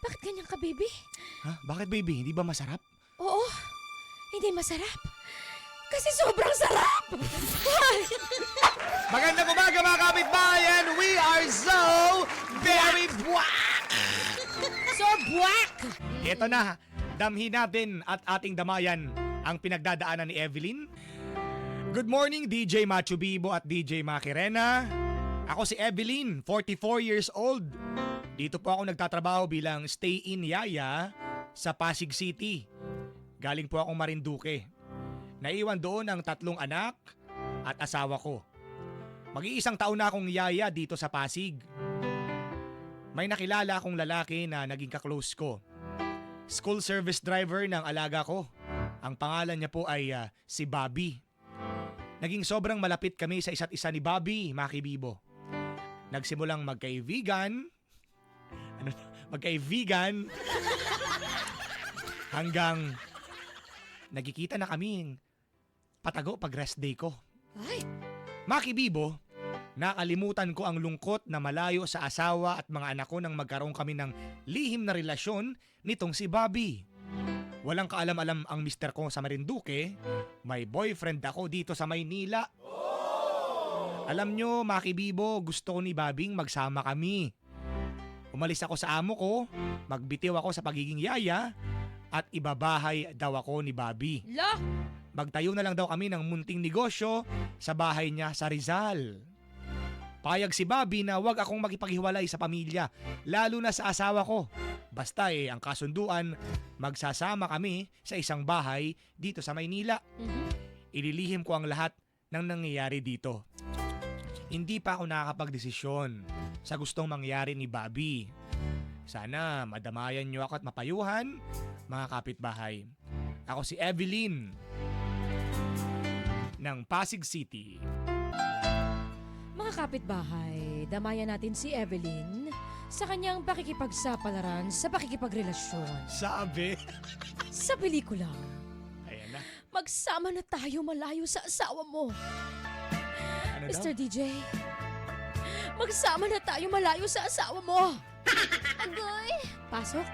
Bakit ganyan ka, baby? Ha? Bakit baby? Hindi ba masarap? Oo, hindi masarap. Kasi sobrang sarap! Magandang umaga mga kapitbayan! We are so very buwak! so buwak! Ito na, damhin natin at ating damayan ang pinagdadaanan ni Evelyn. Good morning DJ Machu Bibo at DJ Makirena. Ako si Evelyn, 44 years old. Dito po ako nagtatrabaho bilang stay-in yaya sa Pasig City. Galing po akong Marinduque. Naiwan doon ang tatlong anak at asawa ko. Mag-iisang taon na akong yaya dito sa Pasig. May nakilala akong lalaki na naging kaklose ko. School service driver ng alaga ko. Ang pangalan niya po ay ah, si Bobby. Naging sobrang malapit kami sa isa't isa ni Bobby, Maki Bibo. Nagsimulang magkaibigan, ano, magkaibigan, hanggang nagkikita na kami patago pag rest day ko. Ay, Maki Bibo, nakalimutan ko ang lungkot na malayo sa asawa at mga anak ko nang magkaroon kami ng lihim na relasyon nitong si Bobby. Walang kaalam-alam ang mister ko sa Marinduque, may boyfriend ako dito sa Maynila. Alam nyo, Maki Bibo, gusto ko ni Babing magsama kami. Umalis ako sa amo ko, magbitiw ako sa pagiging yaya, at ibabahay daw ako ni Bobby. la! Magtayo na lang daw kami ng munting negosyo sa bahay niya sa Rizal. Payag si Bobby na wag akong makipaghiwalay sa pamilya, lalo na sa asawa ko. Basta eh, ang kasunduan, magsasama kami sa isang bahay dito sa Maynila. Mhm. Ililihim ko ang lahat ng nangyayari dito. Hindi pa ako nakakapagdesisyon sa gustong mangyari ni Bobby. Sana madamayan niyo ako at mapayuhan, mga kapitbahay. Ako si Evelyn ng Pasig City. Mga kapitbahay, damayan natin si Evelyn sa kanyang pakikipagsapalaran sa pakikipagrelasyon. Sabi. Sa pelikula, Ayan na. magsama na tayo malayo sa asawa mo. Ano daw? Mr. DJ, magsama na tayo malayo sa asawa mo. Agoy! Pasok.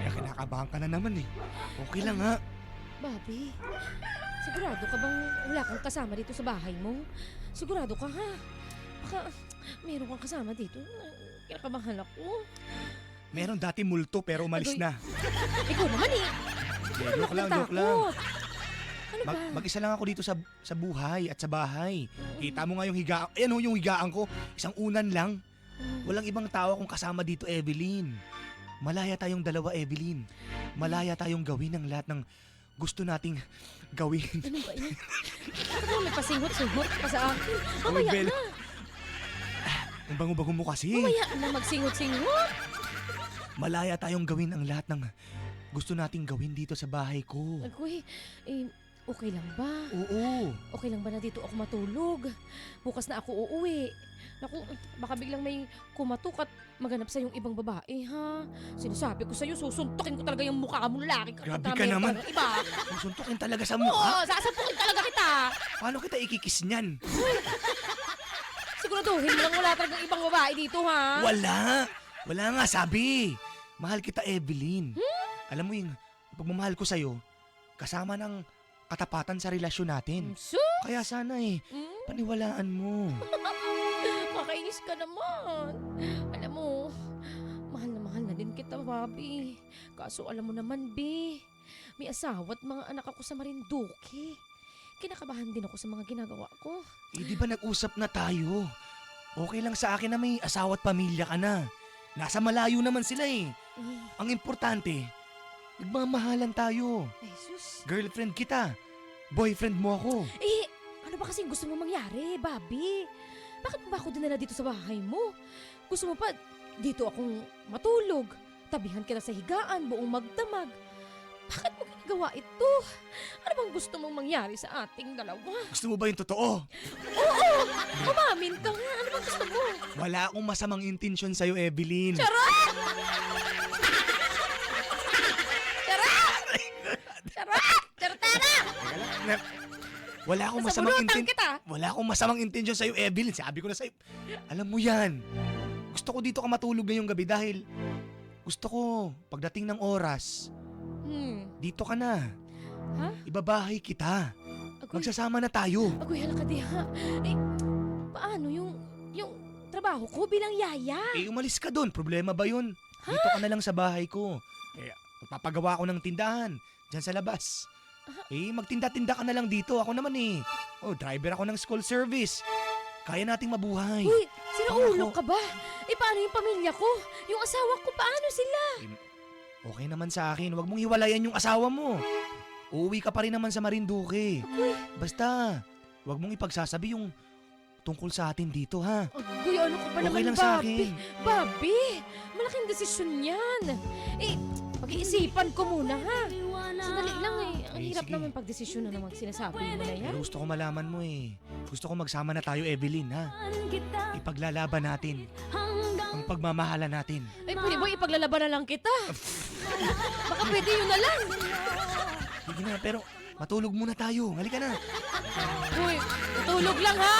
Kaya kinakabahan ka na naman eh. Okay lang ha. Bobby, sigurado ka bang wala kang kasama dito sa bahay mo? Sigurado ka ha? Baka meron kang kasama dito. Kinakabahan ako. Meron dati multo pero umalis Agoy. na. Ikaw naman eh. Hindi, Ano joke lang, joke lang. Ano ba? Mag, mag-isa lang ako dito sa sa buhay at sa bahay. Kita mo nga yung higaan. Ayan ho yung higaan ko. Isang unan lang. Walang ibang tao akong kasama dito, Evelyn. Malaya tayong dalawa, Evelyn. Malaya tayong gawin ang lahat ng gusto nating gawin. Ano ba yan? Ano ba may pasingot-singot pa sa akin? Mamaya Bel. na. Ang bango-bango mo kasi. Mamaya na magsingot-singot. Malaya tayong gawin ang lahat ng gusto nating gawin dito sa bahay ko. Agoy, eh, okay lang ba? Oo. Okay lang ba na dito ako matulog? Bukas na ako uuwi. Naku, baka biglang may kumatok at maganap sa yung ibang babae, ha? Sinasabi ko sa'yo, susuntukin ko talaga yung mukha mo, lalaki ka. Grabe ka naman. Iba. Susuntukin talaga sa Oo, mukha. sasantukin talaga kita. Paano kita ikikis niyan? Siguraduhin mo lang wala talagang ibang babae dito, ha? Wala. Wala nga, sabi. Mahal kita, Evelyn. Alam mo yung pagmamahal ko sa'yo, kasama ng katapatan sa relasyon natin. So, Kaya sana eh, mm, paniwalaan mo. makainis ka naman. Alam mo, mahal na mahal na din kita, Bobby. Kaso alam mo naman, B, may asawa at mga anak ako sa Marinduque. Kinakabahan din ako sa mga ginagawa ko. Eh, di ba nag-usap na tayo? Okay lang sa akin na may asawa at pamilya ka na. Nasa malayo naman sila eh. Eh, Ang importante, nagmamahalan tayo. ay sus. Girlfriend kita. Boyfriend mo ako. Eh, ano ba kasing gusto mo mangyari, Bobby? Bakit mo ba ako dinala dito sa bahay mo? Gusto mo pa dito akong matulog? Tabihan kita sa higaan, buong magdamag. Bakit mo ginagawa ito? Ano bang gusto mong mangyari sa ating dalawa? Gusto mo ba yung totoo? Umamin ka nga. Ano bang gusto mo? Wala akong masamang intensyon sa'yo, Evelyn. Charot! Na- Wala akong masamang bulutan kita. Wala akong masamang intention sa'yo, Evelyn. Sabi ko na sa'yo. Alam mo yan. Gusto ko dito ka matulog ngayong gabi dahil gusto ko, pagdating ng oras, Hmm. dito ka na. Ha? Ibabahay kita. Agoy, Magsasama na tayo. agoy, halaka di ha. Eh, paano yung, yung trabaho ko bilang yaya? Eh, umalis ka doon. Problema ba yun? Dito ka na lang sa bahay ko. Eh, magpapagawa ko ng tindahan. Diyan sa labas. Eh, magtinda-tinda ka na lang dito. Ako naman eh. Oh, driver ako ng school service. Kaya nating mabuhay. Uy, sinaulo Ako. ka ba? Eh, paano yung pamilya ko? Yung asawa ko, paano sila? Okay naman sa akin. Huwag mong hiwalayan yung asawa mo. Uuwi ka pa rin naman sa Marinduque. Basta, huwag mong ipagsasabi yung tungkol sa atin dito, ha? Agoy, ano ka pa Okay naman, lang sa akin. Bobby, malaking desisyon yan. Eh, pag-iisipan ko muna, ha? Sandali lang eh. Ang Eh, hirap sige. naman pag-desisyon na naman sinasabi mo na yan. Pero gusto ko malaman mo eh. Gusto ko magsama na tayo, Evelyn, ha? Ipaglalaban natin. Ang pagmamahala natin. Ay, pwede ba ipaglalaban na lang kita? Baka pwede yun na lang. Sige na, pero matulog muna tayo. Halika na. Uy, tulog lang ha.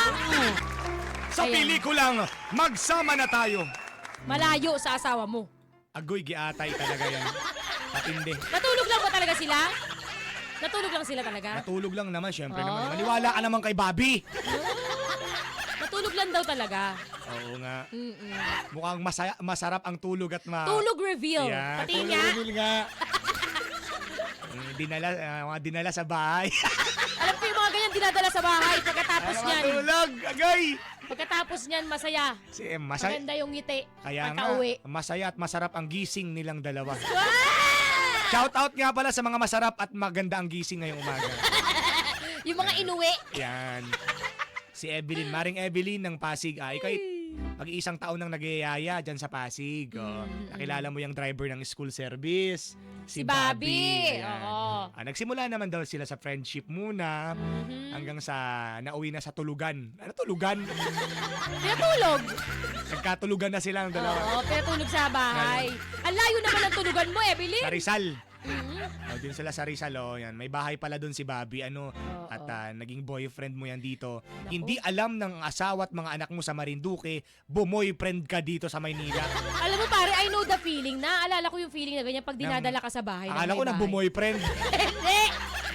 Sa Ayan. pelikulang, magsama na tayo. Malayo sa asawa mo. Agoy, giatay talaga yan. Patindi. Natulog lang ba talaga sila? Natulog lang sila talaga? Natulog lang naman, syempre Ah. naman. Maniwala ka naman kay Bobby. Natulog lang daw talaga. Oo nga. Mm-mm. Mukhang masaya, masarap ang tulog at ma... Tulog reveal. Yeah, Pati tulog nga. reveal nga. Eh, dinala, ah, mga dinala sa bahay. Alam ko yung mga ganyan dinadala sa bahay. Pagkatapos Ano niyan, matulog, agay! pagkatapos niyan, masaya. Si Em, masaya. Maganda yung ngiti. Kaya nga, Pagka-uwi. masaya at masarap ang gising nilang dalawa. Shout out nga pala sa mga masarap at maganda ang gising ngayong umaga. Yung mga inuwi. Yan. Si Evelyn, Maring Evelyn ng Pasig. Ah, ikaw ay pag-iisang taon nang nagyayaya dyan sa Pasig. Oh, Mm, nakilala mo yung driver ng school service. Si Bobby. Ayan. Oo. Ah, nagsimula naman daw sila sa friendship muna Mhm. hanggang sa nauwi na sa tulugan. Ano tulugan? Pinatulog. Nagkatulugan na sila ng dalawa. Oo, pinatulog sa bahay. Ang layo naman ang tulugan mo, Evelyn. Sa Rizal. Mhm. Oh, din sila sa Rizal, oh, yan. May bahay pala doon si Bobby, ano, Oo. at ah, naging boyfriend mo yan dito. Hindi alam ng asawa at mga anak mo sa Marinduque, bumoyfriend ka dito sa Maynila. Alam mo pare, I know the feeling na. Alala ko yung feeling na ganyan pag dinadala ka sa bahay. ng Akala may ko na bahay. bumoyfriend. Hindi!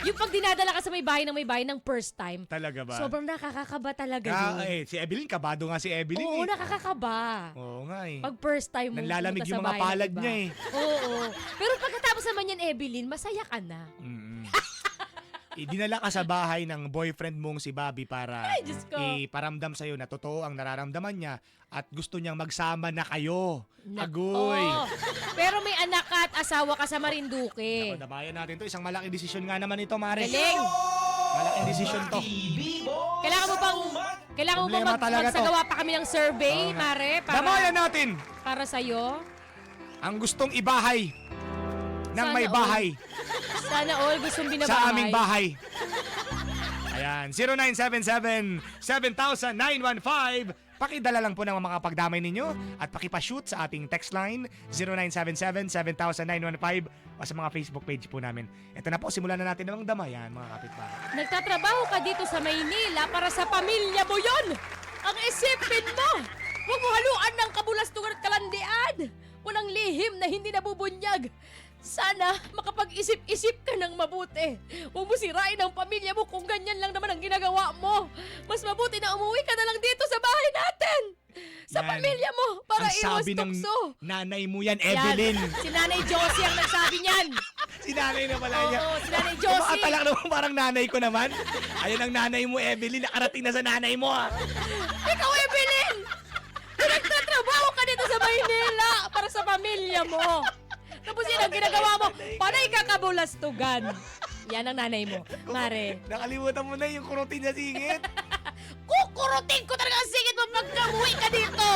Yung pag dinadala ka sa may bahay ng may bahay ng first time, Talaga ba? sobrang nakakakaba talaga Ah, yun. eh, si Evelyn, kabado nga si Evelyn Oo, eh. nakakakaba. Oo nga eh. Pag first time mo Nanlalamig pumunta yung mga bahay ng palad iba. niya eh. Oo. Pero pagkatapos naman yan, Evelyn, masaya ka na. Mm-mm. Idinala ka sa bahay ng boyfriend mong si Bobby para Ay, Diyos ko. iparamdam sa'yo na totoo ang nararamdaman niya at gusto niyang magsama na kayo. Na- Agoy! Oo. Pero may anak ka at asawa ka sa Marinduque. Ako, nabayan natin to. Isang malaking desisyon nga naman ito, Mare. Galing! Malaking desisyon to. Kailangan mo bang kailangan mo bang Problema mag, talaga to. magsagawa pa kami ng survey, Oo nga. Mare, para, Damayan natin para sa'yo? ang gustong ibahay ng Sana may all. bahay Sana all gustong binabahay. sa aming bahay. Ayan, 0977-7915. Pakidala lang po ng mga pagdamay ninyo at pakipashoot sa ating text line 0977-7915 o sa mga Facebook page po namin. Ito na po, simulan na natin ng damayan mga kapitbahay. Nagtatrabaho ka dito sa Maynila para sa pamilya mo yon. Ang isipin mo, huwag mo haluan ng kabulastugan at kalandian. Walang lihim na hindi nabubunyag. Sana makapag-isip-isip ka ng mabuti. Huwag mo sirain ang pamilya mo kung ganyan lang naman ang ginagawa mo. Mas mabuti na umuwi ka na lang dito sa bahay natin. Sa Yan. pamilya mo para Ang iwas sabi ng tukso. nanay mo yan, Yan. Evelyn. Si Nanay Josie ang nagsabi niyan. Si nanay na pala niya. Oo, si Nanay Josie. Kumakatalak naman parang nanay ko naman. Ayun ang nanay mo, Evelyn. Nakarating na sa nanay mo, ah. Ikaw, Evelyn! Nagtatrabaho ka dito sa Maynila para sa pamilya mo. Tapos yun ang ginagawa mo, panay ka kabulastugan. Yan ang nanay mo, Mare. Nakalimutan mo na yung kurutin na singit. Kukurutin ko talaga ang singit mo pagka umuwi ka dito.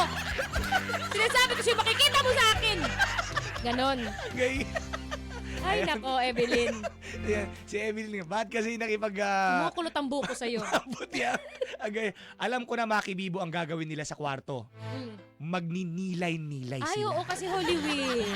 Sinasabi ko sa'yo, makikita mo sa akin. Ganon. Gay. Ay, nako, Evelyn. Ayan, si Evelyn. Bakit kasi nakipag... Uh, Kumukulot ang buko sa'yo. Buti ah. Agay. Alam ko na makibibo ang gagawin nila sa kwarto. Mm. Magninilay-nilay Ay, sila. oo, kasi Holy Week.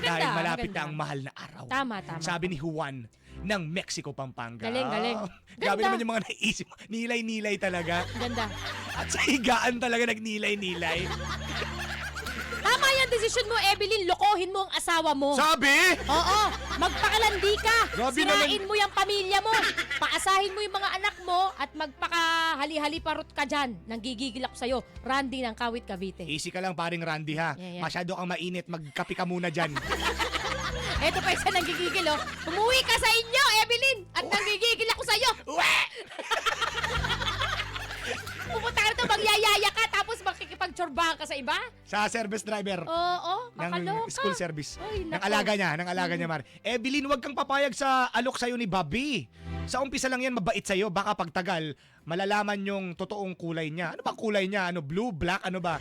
Maganda, Dahil malapit maganda. na ang mahal na araw. Tama, tama. Sabi ni Juan, ng Mexico, Pampanga. Galing, galing. Ganda. naman yung mga naisip. Nilay-nilay talaga. Ganda. At sa higaan talaga nagnilay-nilay. Tama yan desisyon mo, Evelyn. Lokohin mo ang asawa mo. Sabi! Oo, magpakalandi ka. Grabe Sirain mo yung pamilya mo. Paasahin mo yung mga anak mo at magpakahali-hali parot ka dyan. Nanggigigil ako sa'yo. Randy ng Kawit Cavite. Easy ka lang paring Randy ha. Yeah, yeah. Masyado kang mainit. Magkapi ka muna dyan. Eto pa isa nanggigigil, oh. Umuwi ka sa inyo, Evelyn! At nanggigigil ako sa'yo! Uwe! Pupunta ka rito, magyayaya ka, tapos makikipagtsorbahan ka sa iba? Sa service driver. Oo, ng kakaloka. school service. Ay, ng nako. alaga niya, ng alaga niya, Mar. Evelyn, wag kang papayag sa alok sa'yo ni Bobby. Sa umpisa lang yan, mabait sa'yo. Baka pagtagal, malalaman yung totoong kulay niya. Ano ba kulay niya? Ano, blue, black, ano ba?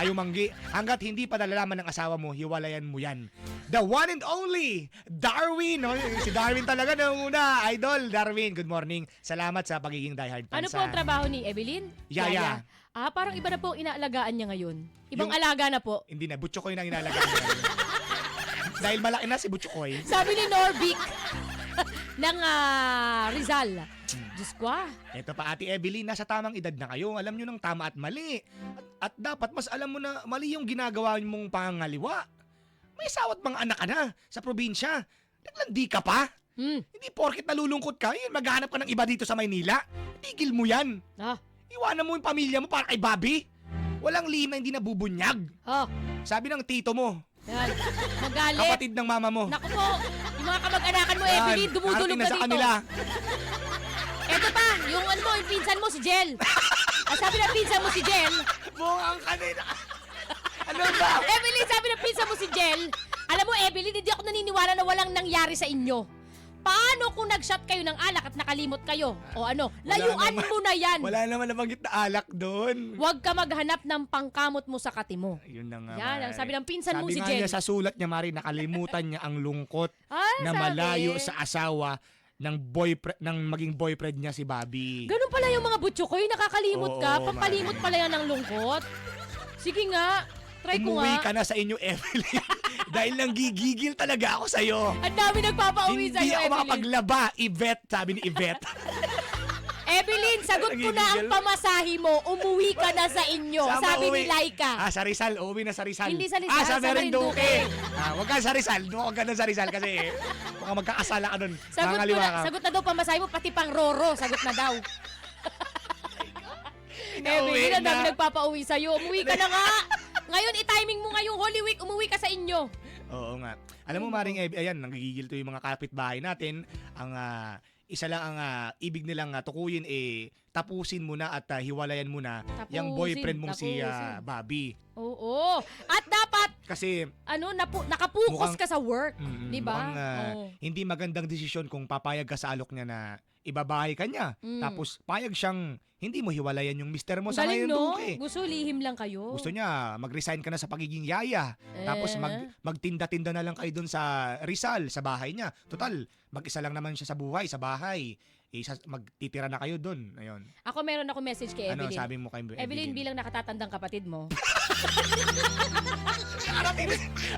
Ayaw manggi. Hanggat hindi pa nalalaman ng asawa mo, hiwalayan mo yan. The one and only, Darwin. Oh, si Darwin talaga na una. Idol, Darwin, good morning. Salamat sa pagiging diehard fans. Ano po ang trabaho ni Evelyn? Yaya. Ah, parang iba na po ang inaalagaan niya ngayon. Ibang Yung- alaga na po. Hindi na, Butchokoy na inalagaan niya. Dahil malaki na si Butchokoy. Sabi ni Norbic ng ah, Rizal. Diyos ko ah. Ito pa Ate Evelyn, nasa tamang edad na kayo. Alam nyo ng tama at mali. At, at dapat mas alam mo na mali yung ginagawa mong pangangaliwa. May sawat mga anak ka na sa probinsya. Naglandi ka pa. Hmm. Hindi porket nalulungkot ka, yun, maghanap ka ng iba dito sa Maynila. Tigil mo yan. Ah. Iwanan mo yung pamilya mo para kay Bobby. Walang lima hindi nabubunyag. Oh, Sabi ng tito mo, yan. Magalit. kapatid ng mama mo. Naku po, yung mga kamag-anakan mo, Yan, Evelyn, dumudulog narating na, sa dito. kanila. Eto pa, yung ano mo, yung pinsan mo, si Jel. Ang sabi ng pinsan mo, si Jel. Buong kanina. ano ba? Evelyn, sabi ng pinsan mo, si Jel. Alam mo, Evelyn, hindi ako naniniwala na walang nangyari sa inyo. Paano kung nag-shot kayo ng alak at nakalimot kayo? O ano, layuan naman. mo na yan. Wala naman nabanggit na alak doon. Huwag ka maghanap ng pangkamot mo sa kati mo. Yun na nga. Yan, ang sabi ng pinsan mo Sabi si nga Jen. niya sa sulat niya, Mari, nakalimutan niya ang lungkot Ah, na sabi. malayo sa asawa ng boyfriend ng maging boyfriend niya si Bobby. Ganun pala yung mga butchokoy, nakakalimot ka. Oo, Pampalimot pala yan ng lungkot. Sige nga, try ko Umuwi nga. ka na sa inyo, Evelyn. Dahil nang gigigil talaga ako sa'yo. Ang dami nagpapauwi Hindi sa'yo, ako Evelyn. makapaglaba. Yvette, sabi ni Yvette. Evelyn, sagot ko na ang Nagigigil. pamasahi mo. Umuwi ka na sa inyo. Saan sabi ni? Laika. Ah, sa Rizal. Uuwi na sa Rizal. Hindi sa Rizal, Ah, sa sa Marinduque. Marinduque. Ah, huwag ka sa Rizal. Huwag ka na sa Rizal kasi baka magkakasala ka doon. Sagot, ko na, ka. sagot na daw pamasahe mo, pati pang Roro, sagot na daw. Evelyn, ang dami na. nagpapauwi sa'yo. Umuwi ka na nga. Ngayon, i-timing mo ngayong Holy Week, umuwi ka sa inyo. Oo nga. Alam mo, Maring Eb, ayan, nanggigigil to yung mga kapitbahay natin. Ang ah, isa lang ang ah, ibig nilang ah, tukuyin eh tapusin mo na at ah, hiwalayan mo na yung Tapusin, boyfriend mong si ah, tapusin. Bobby. Oo. At dapat, Kasi ano, napu- nakapokus Mukhang- ka sa work. mm, Di ba? mukhang, ah, Oo. hindi magandang desisyon kung papayag ka sa alok niya na ibabahay ka niya. Mm. Tapos payag siyang hindi mo hiwalayan yung mister mo sa Galing, ngayon no? Duque. Gusto lihim lang kayo. Gusto niya mag-resign ka na sa pagiging yaya. Tapos Eh. mag magtinda-tinda na lang kayo doon sa Rizal, sa bahay niya. Total, mag-isa lang naman siya sa buhay, sa bahay. Isa, magtitira na kayo doon. Ayun. Ako meron ako message kay Ano Evelyn. sabi mo kay Evelyn? Evelyn, bilang nakatatandang kapatid mo.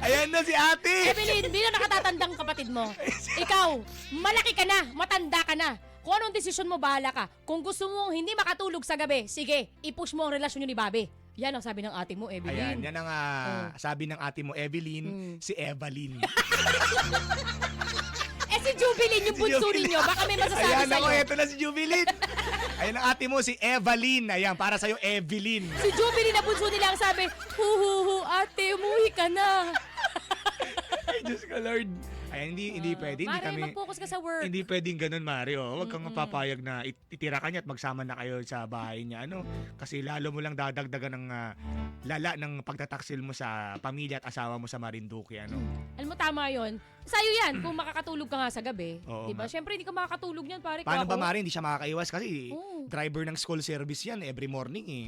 Ayan na si ate! Evelyn, bilang nakatatandang kapatid mo. Ikaw, malaki ka na, matanda ka na. Kung anong desisyon mo, bahala ka. Kung gusto mo hindi makatulog sa gabi, sige, ipush mo ang relasyon nyo ni Babe. Yan ang sabi ng ate mo, Ayan, Evelyn. yan ang ah, sabi ng ate mo, Evelyn, Mm. si Evelyn. Eh si Jubilin, yung Si bunso Jubilin. ninyo, baka may masasabi Ayan ako, sa'yo. eto na si Jubilin. Ayan ang ate mo, si Evelyn. Ayan, para sa'yo, Evelyn. Si Jubilin na bunso nila ang sabi, hu hu hu, ate, umuwi ka na. Ay, Diyos ko, Lord. Ayan, hindi, hindi pwede. Hindi Mare, kami, mag-focus ka sa work. Hindi pwedeng ganun, Mario. Huwag kang mapapayag na it- itira ka niya at magsama na kayo sa bahay niya. Ano? Kasi lalo mo lang dadagdagan ng ah, lala ng pagtataksil mo sa pamilya at asawa mo sa Marinduque. Ano? Alam mo, tama yon. Sa'yo yan, kung makakatulog ka nga sa gabi. Oo diba? nga. Siyempre, hindi ka makakatulog niyan, pare. Paano ba, Mari? Hindi siya makakaiwas kasi Oo. driver ng school service yan every morning eh.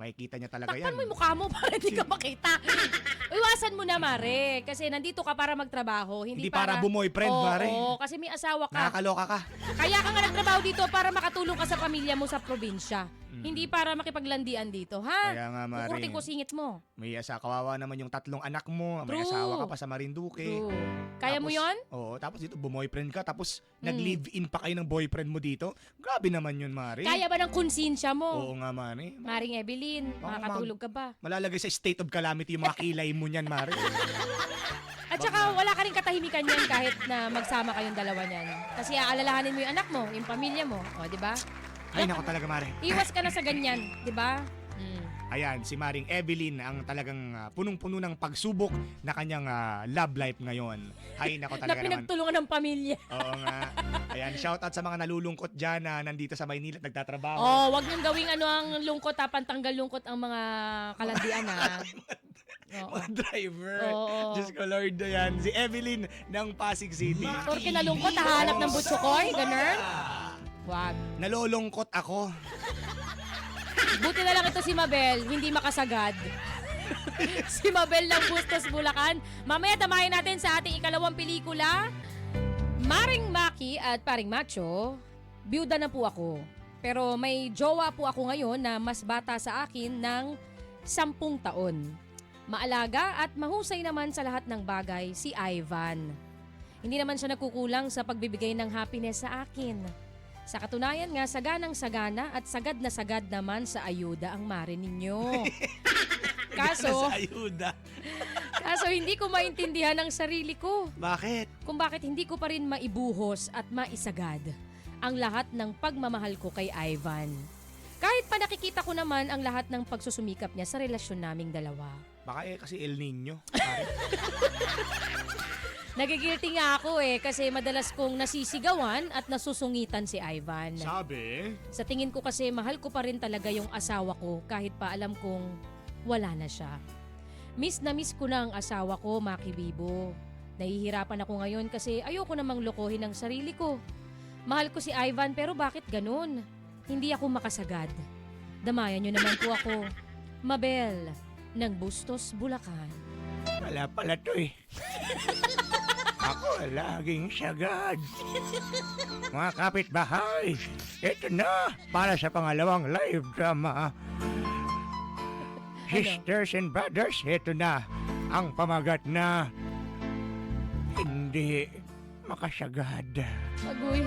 Makikita niya talaga yan. Takpan mo yung mukha mo para hindi ka makita. Iwasan mo na, Mare. Kasi nandito ka para magtrabaho. Hindi, Hindi para bumoyfriend, Oo, Mare. kasi may asawa ka. Nakakaloka ka. Kaya ka nga nagtrabaho dito para makatulong ka sa pamilya mo sa probinsya. Mm. Hindi para makipaglandian dito, ha? Kaya nga, Mare. Kukurtin ko singit mo. May asa, kawawa naman yung tatlong anak mo. May True. asawa ka pa sa Marinduque. True. Kaya mo Tapos- yon? Oo, tapos dito, bumoyfriend ka. Tapos, Mm. nag-live-in pa kayo ng boyfriend mo dito. Grabe naman yun, Mare. Kaya ba ng konsensya mo? Oo nga, Mare. Maring Evelyn, Baka makakatulog ka ba? Malalagay sa state of calamity yung mga kilay mo niyan, Mare. At saka wala ka rin katahimikan yan kahit na magsama kayong dalawa niyan. Kasi aalalahanin mo yung anak mo, yung pamilya mo. O, di ba? Ay, nako talaga, Mare. Iwas ka na sa ganyan, di ba? Ayan, si Maring Evelyn ang talagang ah, punong-puno ng pagsubok na kanyang ah, love life ngayon. Ay, nako Na talaga naman. pinagtulungan ng pamilya. Oo nga. Ayan, shoutout sa mga nalulungkot dyan na nandito sa Maynila at nagtatrabaho. Oh, wag niyong gawing ano ang lungkot ha, pantanggal lungkot ang mga kalandian ha. Oo. Mga driver. Oo. Diyos ko Lord, ayan. Si Evelyn ng Pasig City. Porke nalungkot, hahanap ng butsukoy, ganun. Wag. Nalulungkot ako. Buti na lang ito si Mabel, hindi makasagad. si Mabel ng Bustos, Bulacan. Mamaya tamahin natin sa ating ikalawang pelikula. Maring Maki at Paring Macho, byuda na po ako. Pero may jowa po ako ngayon na mas bata sa akin ng sampung taon. Maalaga at mahusay naman sa lahat ng bagay si Ivan. Hindi naman siya nagkukulang sa pagbibigay ng happiness sa akin. Sa katunayan nga, saganang sagana at sagad na sagad naman sa ayuda ang mare ninyo. kaso, Sa ayuda. kaso hindi ko maintindihan ang sarili ko Bakit? kung bakit hindi ko pa rin maibuhos at maisagad ang lahat ng pagmamahal ko kay Ivan. Kahit pa nakikita ko naman ang lahat ng pagsusumikap niya sa relasyon naming dalawa. Baka eh kasi El Nino. Pare. Nagigilty nga ako eh kasi madalas kong nasisigawan at nasusungitan si Ivan. Sabi? Sa tingin ko kasi mahal ko pa rin talaga yung asawa ko kahit pa alam kong wala na siya. Miss na miss ko na ang asawa ko, Maki Bibo. Nahihirapan ako ngayon kasi ayoko namang lokohin ang sarili ko. Mahal ko si Ivan pero bakit ganun? Hindi ako makasagad. Damayan niyo naman po ako. Mabel, ng Bustos, Bulacan. Wala pala to eh. Ako laging sagad. Mga kapitbahay, ito na para sa pangalawang live drama. Sisters and brothers, ito na ang pamagat na hindi makasagad. Agoy,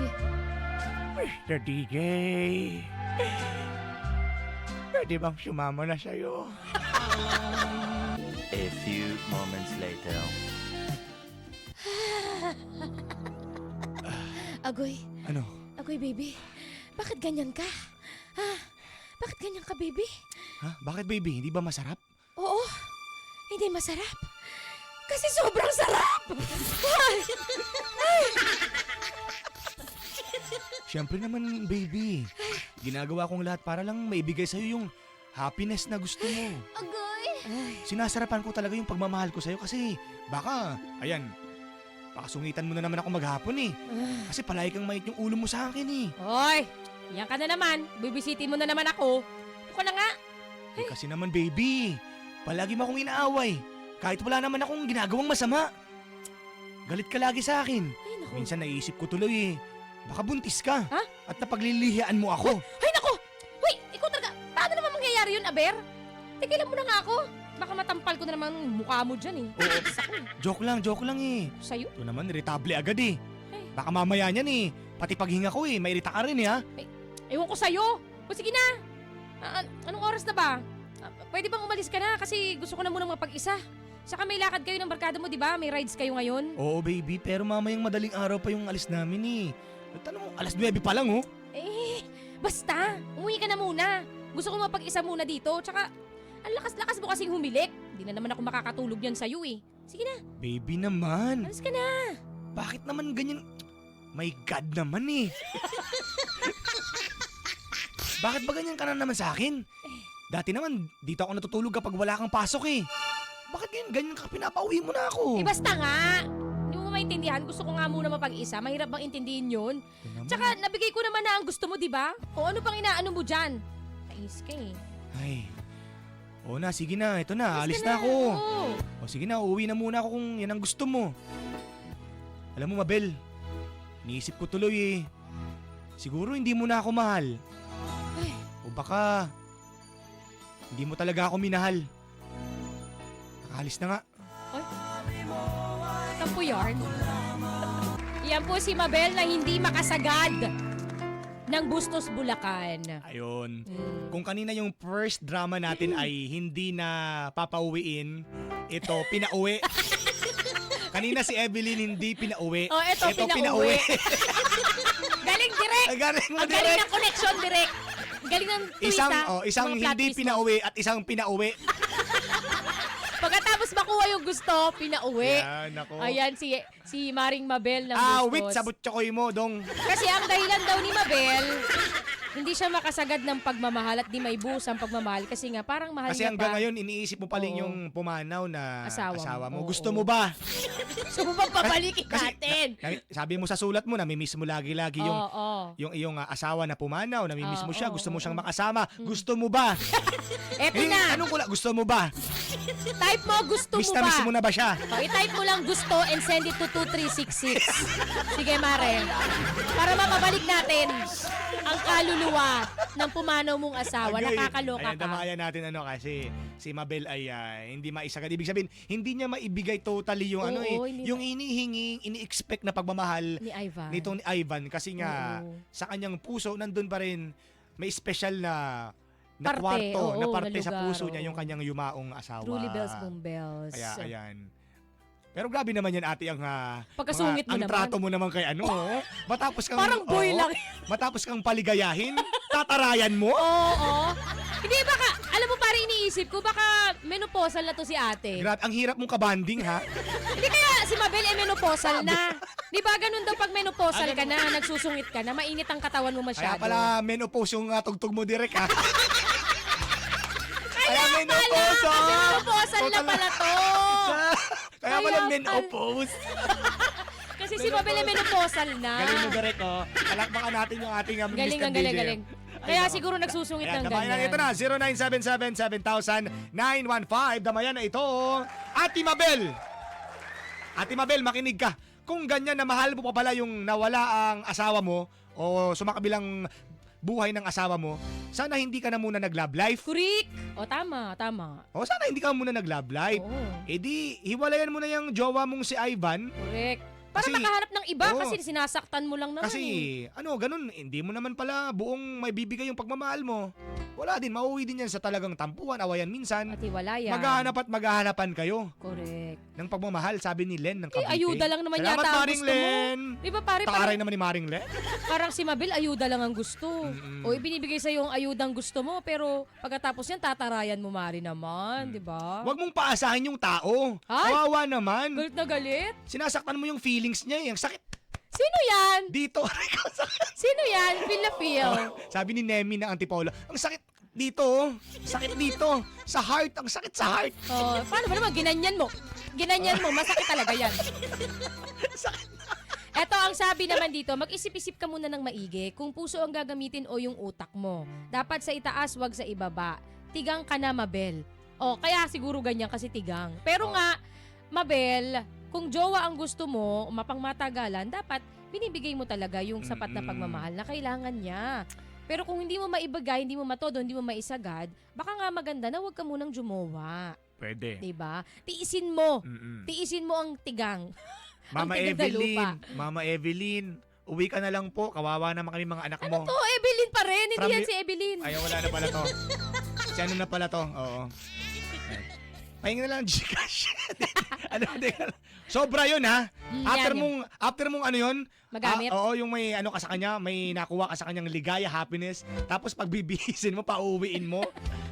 Mr. DJ, pwede bang sumama na sa'yo? A few moments later. agoy, Ano? agoy baby. Bakit ganyan ka? Ha? Bakit ganyan ka baby? Ha? Bakit baby? Hindi ba masarap? Oo, hindi masarap. Kasi sobrang sarap! Siyempre naman, baby. Ginagawa kong lahat para lang maibigay sa'yo yung happiness na gusto mo. Agoy! Sinasarapan ko talaga yung pagmamahal ko sa'yo kasi baka, ayan, baka sungitan mo na naman ako maghapon eh. Kasi palagi kang mait yung ulo mo sa akin eh. Hoy! Yan ka na naman. Bibisitin mo na naman ako. Ako na nga. Eh kasi naman, baby, palagi mo akong inaaway. Kahit wala naman akong ginagawang masama. Galit ka lagi sa akin. Ay, naku. Minsan naisip ko tuloy eh. Baka buntis ka. Ha? At napaglilihian mo ako. Ay, naku! Hoy, ikaw talaga. Paano naman mangyayari yun, Aber? Tigilan mo na nga ako. Baka matampal ko na naman ang mukha mo dyan eh. Oo. Eh. Joke lang, joke lang eh. Sa'yo? Ito naman, irritable agad eh. Ay. Baka mamaya niyan eh. Pati paghinga ko eh, mairita ka rin eh ha. Ewan ko sa'yo. O sige na. Ah, an- anong oras na ba? Ah, pwede bang umalis ka na? Kasi gusto ko na munang mapag-isa. Saka may lakad kayo ng barkada mo, di ba? May rides kayo ngayon. Oo baby, pero mamayang madaling araw pa yung alis namin eh. Tanong mo, alas 9 pa lang oh. Eh, basta. Umuwi ka na muna. Gusto ko mapag-isa muna dito. Tsaka, ang lakas-lakas mo kasing humilik. Hindi na naman ako makakatulog yan sa'yo eh. Sige na, Baby naman, alis ka na. bakit naman ganyan? My God naman eh. bakit ba ganyan ka na naman sa akin? Dati naman, dito ako natutulog kapag wala kang pasok eh. Bakit ganyan, ganyan ka pinapauwi mo na ako? Eh, basta nga. Maintindihan. Gusto ko nga muna mapag-isa. Mahirap bang intindihin yun? Tsaka, nabigay ko naman na ang gusto mo, di ba? O ano pang inaano mo dyan? Kais ka eh. Ay. Oo na, sige na. Ito na, alis na ako. Oo. O sige na, uuwi na muna ako kung yan ang gusto mo. Alam mo, Mabel, iniisip ko tuloy eh. Siguro hindi mo na ako mahal. Ay. O Baka hindi mo talaga ako minahal. Nakalis na nga. Tampo yarn. Yan po si Mabel na hindi makasagad ng Bustos Bulacan. Ayun. Mm. Kung kanina yung first drama natin ay hindi na papauwiin, ito pinauwi. kanina si Evelyn hindi pinauwi. Oh, eto, pinauwi. Galing direct! Galing mo Ang galing direct. ng connection direct. Galing ng twist Isang, ah. oh, isang Mga plot hindi twist mo. pinauwi at isang pinauwi. Makuha yung gusto, pinauwi. Yan, ako. Ayan si si Maring Mabel ng Ah, Bustos. wait, sa butchokoy mo, dong. Kasi ang dahilan daw ni Mabel, hindi siya makasagad ng pagmamahal at di may buhos ang pagmamahal kasi nga parang mahal Kasi niya hanggang pa. ngayon, iniisip mo pa rin Oo. yung pumanaw na Asawa asawa, mo. mo. Oo. Gusto mo ba? So, papabalikin natin. na- sabi mo sa sulat mo, namimiss mo lagi-lagi yung Oo. yung iyong ah, asawa na pumanaw, namimiss mo Oo, siya, oo, gusto mo oo. siyang makasama. Gusto mo ba? Eto Eh, na. anong kula? Gusto mo ba? Type mo, gusto Miss mo na ba? miss mo na ba siya? O, i-type mo lang gusto and send it to 2366. Sige, Mare. Para mapabalik natin ang kaluluwa ng pumanaw mong asawa. Agay. Nakakaloka Ayan, ka. damayan natin ano kasi si Mabel ay ah, hindi maisagad. Ibig sabihin, hindi niya maibigay totally yung ano Oo, eh, hindi yung inihingi, ini-expect na pagmamahal Ni Ivan. nitong ni Ivan kasi nga Oo. sa kanyang puso nandun pa rin may special na na Parte, kwarto, oo, na na parte sa lugar, puso niya oo. yung kanyang yumaong asawa. Truly bells bells. Kaya ayan. Pero grabe naman yan ate ang ah, Pagkasungit mo mga- ang naman. trato mo naman kay ano. oh. Matapos kang Parang boy oo, lang. Matapos kang paligayahin, tatarayan mo. Oo, oo. Hindi, baka, alam mo parang iniisip ko, baka menopausal na to si ate. Grabe, ang hirap mong kabanding ha. Hindi kaya si Mabel ay menopausal na. Di ba ganun daw pag menopausal Ah, ka na, nagsusungit ka na, mainit ang katawan mo Kaya masyado. pala menopause yung uh, tugtog mo direct ha. Kaya pala, menopause. kasi ah. menopausal na pala to. Kaya pala menopause. Kasi si Mabel ay menopausal na. Galing mo direct oh. Palakpakan natin yung ating um, Galing, Mr. ang galing, DJ. galing. Ay, Kaya nako. siguro nagsusungit Ayan, ng damayan ganyan. na ito na, 0977-7000-915. Damayan na ito. Ate Mabel! Ate Mabel, makinig ka. Kung ganyan na mahal mo pa pala yung nawala ang asawa mo o sumakabilang buhay ng asawa mo, sana hindi ka na muna nag-love life. Kurik! O tama, tama. O sana hindi ka muna nag-love life. Oo, Eh di, hiwalayan mo na yung jowa mong si Ivan. correct. Para Kasi- makahanap ng iba Oo. kasi sinasaktan mo lang naman Kasi, eh. ano, ganun, hindi mo naman pala buong may bibigay yung pagmamahal mo. Wala din, mauwi din yan sa talagang tampuan, awayan minsan. At yan. Maghahanap at maghahanapan kayo Correct. ng pagmamahal, sabi ni Len ng Eh, Cavite. ayuda lang naman Salamat, yata ang Maring gusto mo. Len. Di ba pare, Takaray parang, naman ni Maring Len. parang si Mabel, ayuda lang ang gusto. Mm-mm. O ibinibigay sa yung ayudang gusto mo, pero pagkatapos yan, tatarayan mo mari naman, di ba? Huwag mong paasahin yung tao. Ay! Kawawa naman. Galit na galit? Sinasaktan mo yung feelings niya. eh. Ang sakit Sino yan? dito. Aray ko, sakit. Sino yan? Feel na feel. Sabi ni Nemi ng Antipolo, ang sakit dito. oh. Sakit dito. Sa heart. Ang sakit sa heart. Oh, paano ba naman? Ginanyan mo. Ginanyan mo. Masakit talaga yan. Eto ang sabi naman dito, mag-isip-isip ka muna ng maigi kung puso ang gagamitin o yung utak mo. Dapat sa itaas, wag sa ibaba. Tigang ka na, Mabel. O, kaya siguro ganyan kasi tigang. Pero Oh. nga, Mabel, kung jowa ang gusto mo, mapangmatagalan, dapat binibigay mo talaga yung sapat na pagmamahal na kailangan niya. Pero kung hindi mo maibagay, hindi mo matodo, hindi mo maisagad, baka nga maganda na wag ka munang jumowa. Pwede. 'di ba? Tiisin mo. Mm-mm. Tiisin mo ang tigang. Mama Ang tigas na lupa. Evelyn, Mama Evelyn, uwi ka na lang po. Kawawa naman kami mga anak mo. Ano to? Evelyn pa rin. Hindi From yan the- si Evelyn. Ay, wala na pala to. si ano na pala to? Oo. Pahinga na lang ng Gcash. ano, teka lang. Sobra yun ha. Mm, After yan, mong, after mong ano yun, Magamit. ah, oo, yung may ano ka sa kanya, may nakuha ka sa kanyang ligaya, happiness. Tapos pag bibihisin mo, pauwiin mo.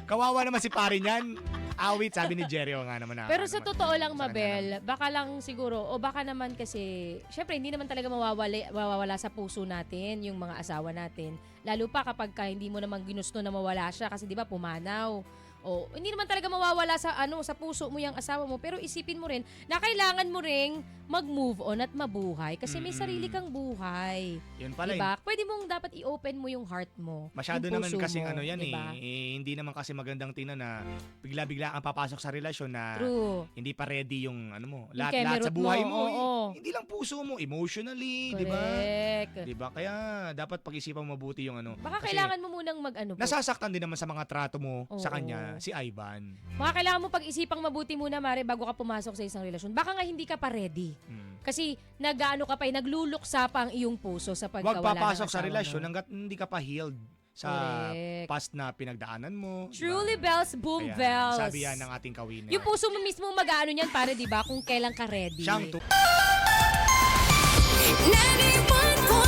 Kawawa naman si pare niyan. Awit, sabi ni Jerry, o nga naman na. Pero ano sa naman. totoo lang, Sa Mabel, baka lang siguro, o baka naman kasi, syempre, hindi naman talaga mawawala, mawawala sa puso natin yung mga asawa natin. Lalo pa kapag ka hindi mo naman ginusto na mawala siya kasi di ba pumanaw. Oh, hindi naman talaga mawawala sa ano sa puso mo yung asawa mo pero isipin mo rin na kailangan mo ring mag-move on at mabuhay kasi may Mm-mm. sarili kang buhay. Yun pala eh. Diba? Pwede mong dapat i-open mo yung heart mo. Masyado yung naman puso kasing mo, ano yan diba? eh. eh. Hindi naman kasi magandang tingnan na bigla-bigla kang papasok sa relasyon na True. hindi pa ready yung ano mo. Yung Lahat-lahat sa buhay mo, mo. eh. oo. Hindi lang puso mo, emotionally, di ba? Correct. Di ba? Kaya dapat pag-isipan mo mabuti yung ano. Baka Kasi kailangan mo munang mag-ano po. Nasasaktan din naman sa mga trato mo sa Oo. kanya, si Ivan. Baka kailangan mo pag-isipang mabuti muna, Mare, bago ka pumasok sa isang relasyon. Baka nga hindi ka pa ready. Mm. Kasi nag-ano ka pa, eh, nagluluksa pa ang iyong puso sa pagkawala Huwag papasok ng sa asawa relasyon mo. hanggat hindi ka pa healed sa Correct. past na pinagdaanan mo. Truly bells, boom Kaya, bells. Sabi yan ng ating kawin. Yung puso mo mismo mag-ano niyan para 'di ba kung kailan ka ready. Siyang tu- 91.5